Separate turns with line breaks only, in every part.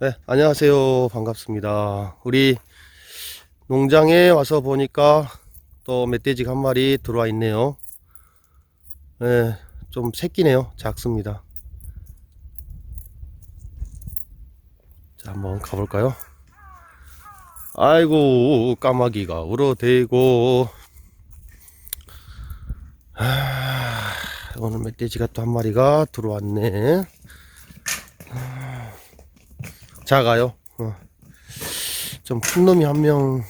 네, 안녕하세요. 반갑습니다. 우리 농장에 와서 보니까 또 멧돼지가 한 마리 들어와 있네요. 네, 좀 새끼네요. 작습니다. 자, 한번 가볼까요? 아이고, 까마귀가 울어대고. 아, 오늘 멧돼지가 또 한 마리가 들어왔네. 작아요. 어. 좀 큰 놈이 한 명,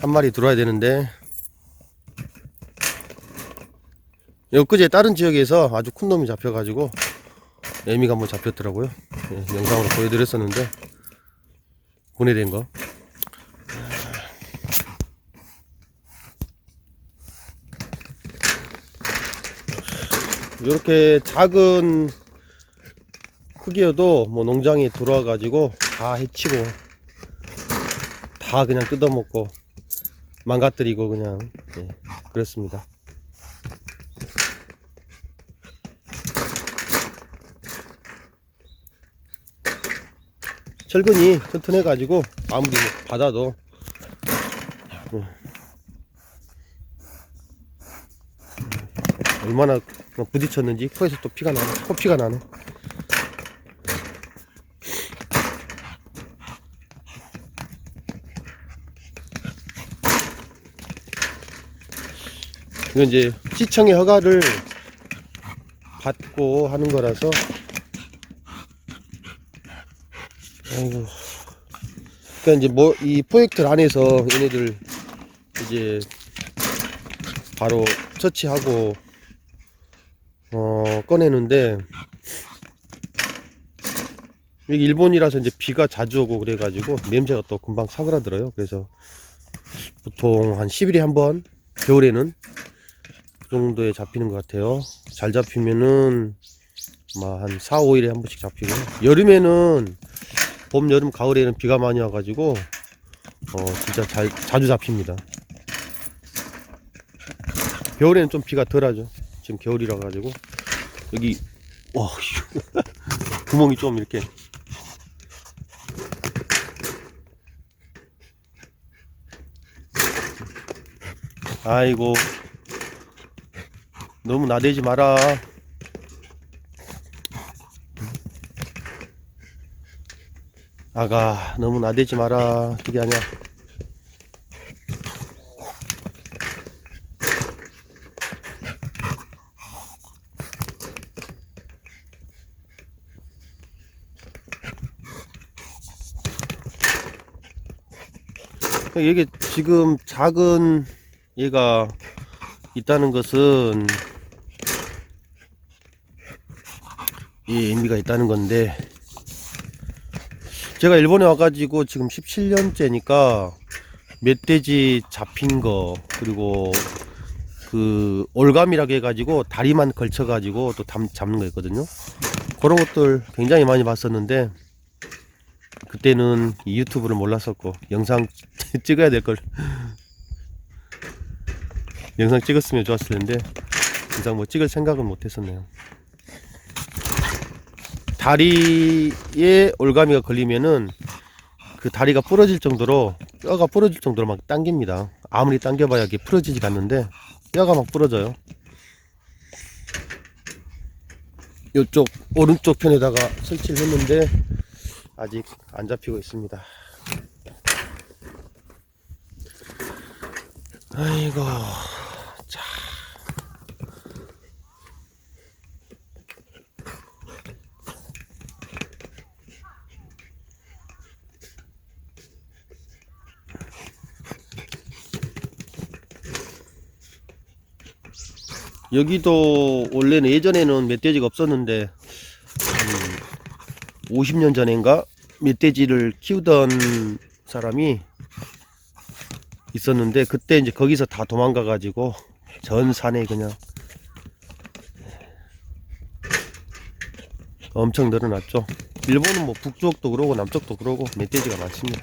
한 마리 들어와야 되는데. 엊그제 다른 지역에서 아주 큰 놈이 잡혀가지고, 애미가 한번 잡혔더라고요. 예, 영상으로 보여드렸었는데, 보내된 거. 이렇게 작은 크기여도 뭐 농장에 들어와 가지고 다 해치고 다 그냥 뜯어먹고 망가뜨리고 그냥 예, 그렇습니다. 철근이 튼튼해 가지고 아무리 뭐 받아도 음. 얼마나 부딪혔는지 코에서 또 피가 나네 코피가 나네 이건 이제 시청의 허가를 받고 하는 거라서 아이고 그러니까 이제 뭐 이 프로젝트 안에서 얘네들 이제 바로 처치하고 어 꺼내는데 여기 일본이라서 이제 비가 자주 오고 그래가지고 냄새가 또 금방 사그라들어요. 그래서 보통 한 10일에 한 번 겨울에는 그 정도에 잡히는 것 같아요. 잘 잡히면은 한 4, 5일에 한 번씩 잡히고 여름에는 봄, 여름, 가을에는 비가 많이 와가지고 어 진짜 잘, 자주 잡힙니다. 겨울에는 좀 비가 덜하죠. 지금 겨울이라 가지고 여기 와 구멍이 좀 이렇게 아이고 너무 나대지 마라. 아가 너무 나대지 마라. 그게 아니야. 이게 지금 작은 얘가 있다는 것은 이 의미가 있다는 건데 제가 일본에 와가지고 지금 17년째니까 멧돼지 잡힌 거 그리고 그 올감이라고 해가지고 다리만 걸쳐가지고 또 담, 잡는 거 있거든요. 그런 것들 굉장히 많이 봤었는데 그때는 이 유튜브를 몰랐었고 영상 찍어야 될 걸. 영상 찍었으면 좋았을 텐데 영상 뭐 찍을 생각은 못 했었네요 다리에 올가미가 걸리면은 그 다리가 부러질 정도로 뼈가 부러질 정도로 막 당깁니다. 아무리 당겨봐야 이게 부러지지 않는데 뼈가 막 부러져요. 이쪽 오른쪽 편에다가 설치를 했는데 아직 안 잡히고 있습니다. 아이고, 여기도 원래는 예전에는 멧돼지가 없었는데 50년 전인가 멧돼지를 키우던 사람이 있었는데 그때 이제 거기서 다 도망가 가지고 전 산에 그냥 엄청 늘어났죠. 일본은 뭐 북쪽도 그러고 남쪽도 그러고 멧돼지가 많습니다.